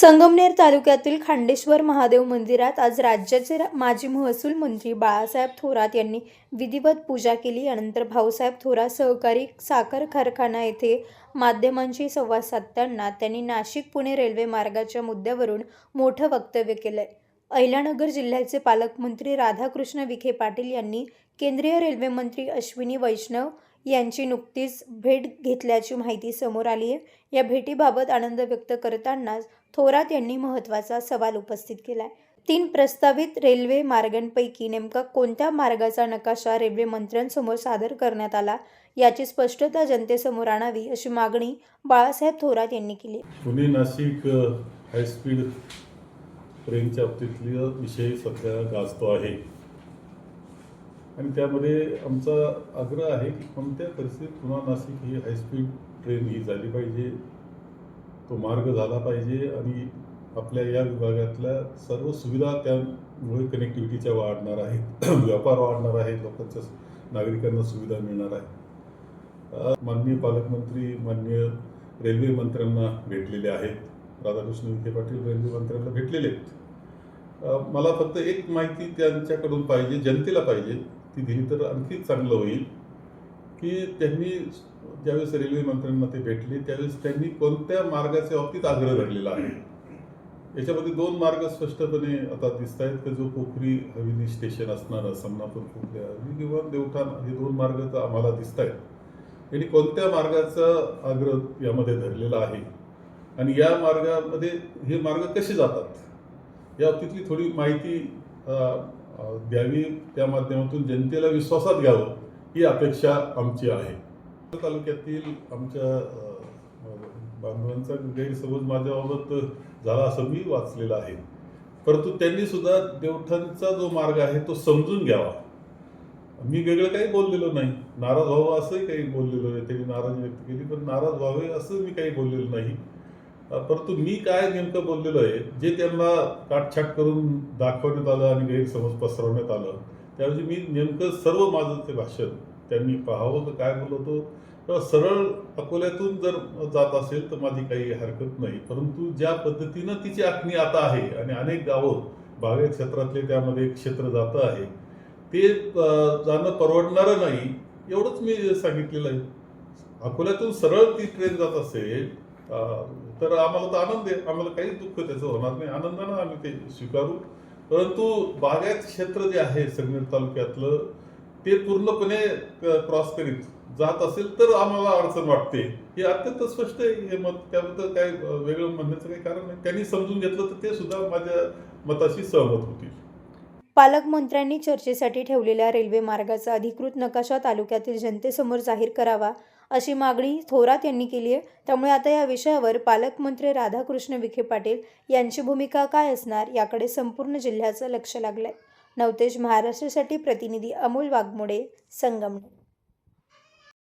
संगमनेर तालुक्यातील खांडेश्वर महादेव मंदिरात आज राज्याचे रा- माजी महसूल मंत्री बाळासाहेब थोरात यांनी विधिवत पूजा केली. यानंतर भाऊसाहेब थोरात सहकारी साखर कारखाना येथे माध्यमांशी संवाद साधताना त्यांनी नाशिक पुणे रेल्वे मार्गाच्या मुद्द्यावरून मोठं वक्तव्य केलंय. अहिलानगर जिल्ह्याचे पालकमंत्री राधाकृष्ण विखे पाटील यांनी केंद्रीय रेल्वेमंत्री अश्विनी वैष्णव यांची नुकतीच भेट घेतल्याची माहिती समोर आली आहे. या भेटीबाबत आनंद व्यक्त करतानाच थोरात यांनी महत्त्वाचा सवाल उपस्थित केला आहे तीन प्रस्तावित रेल्वे मार्गांपैकी नेमका कोणत्या मार्गाचा नकाशा रेल्वे मंत्र्यांसमोर सादर करण्यात आला याची स्पष्टता जनतेसमोर आणावी अशी मागणी बाळासाहेब थोरात यांनी केली. पुणे नाशिक हायस्पीड ट्रेनच्या बाबतीतली विषय सध्या गाजतो आहे. आणि त्यामध्ये आमचा आग्रह आहे की कोणत्या परिस्थितीत पुन्हा नाशिक ही हायस्पीड ट्रेन ही झाली पाहिजे तो मार्ग झाला पाहिजे आणि आपल्या या विभागातल्या सर्व सुविधा त्यामुळे कनेक्टिव्हिटीच्या वाढणार आहेत व्यापार वाढणार आहे लोकांच्या नागरिकांना सुविधा मिळणार आहे माननीय पालकमंत्री माननीय रेल्वे मंत्र्यांना भेटलेले आहेत. राधाकृष्ण विखे पाटील रेल्वे मंत्र्यांना भेटलेले आहेत. मला फक्त एक माहिती त्यांच्याकडून पाहिजे जनतेला पाहिजे ती दिली तर आणखी चांगलं होईल. की त्यांनी ज्यावेळेस रेल्वे मंत्र्यांना ते भेटले त्यावेळेस त्यांनी कोणत्या मार्गाच्या बाबतीत आग्रह धरलेला आहे? याच्यामध्ये दोन मार्ग स्पष्टपणे आता दिसत आहेत की जो पोखरी हवेली स्टेशन असणार समनापूर पोखरी हवेली किंवा देवठाण हे दोन मार्ग तर आम्हाला दिसत आहेत यांनी कोणत्या मार्गाचा आग्रह यामध्ये धरलेला आहे? आणि या मार्गामध्ये हे मार्ग कसे जातात? या बाबतीतली थोडी माहिती द्यावी त्या माध्यमातून जनतेला विश्वासात घ्यावं ही अपेक्षा आमची आहे. तालुक्यातील आमच्या बांधवांचा गैरसमज माझ्याबाबत झाला असं मी वाचलेलं आहे. परंतु त्यांनी सुद्धा देवठांचा जो मार्ग आहे तो समजून घ्यावा. मी वेगळं काही बोललेलो नाही. नाराज व्हावं असंही काही बोललेलो नाही. त्यांनी नाराज व्यक्त केली पण नाराज व्हावे असं मी काही बोललेलो नाही. परंतु मी काय नेमकं बोललेलो आहे जे त्यांना काटछाट करून दाखवण्यात आलं आणि गैरसमज पसरवण्यात आलं त्याऐवजी मी नेमकं सर्व माझं ते भाषण त्यांनी पाहावं तर काय बोलत होतो. तर सरळ अकोल्यातून जर जात असेल तर माझी काही हरकत नाही. परंतु ज्या पद्धतीनं तिची आखणी आता आहे आणि अनेक गावं बागायत क्षेत्रातले त्यामध्ये एक क्षेत्र जातं आहे ते जाणं परवडणारं नाही एवढंच मी सांगितलेलं आहे. अकोल्यातून सरळ ती ट्रेन जात असेल तर आम्हाला तर आनंद आहे. आम्हाला काही दुःख त्याचं होणार नाही. आनंदानं आम्ही ते स्वीकारू. परंतु बागायत क्षेत्र जे आहे संगमेर तालुक्यातलं ते पूर्णपणे क्रॉस करीत जात असेल तर आम्हाला अडचण वाटते. हे अत्यंत स्पष्ट आहे. हे मत त्याबद्दल काय वेगळं म्हणण्याचं काही कारण नाही. त्यांनी समजून घेतलं तर ते सुद्धा माझ्या मताशी सहमत होतील. पालकमंत्र्यांनी चर्चेसाठी ठेवलेल्या रेल्वे मार्गाचा अधिकृत नकाशा तालुक्यातील जनतेसमोर जाहीर करावा अशी मागणी थोरात यांनी केली आहे. त्यामुळे आता या विषयावर पालकमंत्री राधाकृष्ण विखे पाटील यांची भूमिका काय असणार याकडे संपूर्ण जिल्ह्याचं लक्ष लागलंय. नवतेज महाराष्ट्रासाठी प्रतिनिधी अमोल वाघमोडे संगमनेर.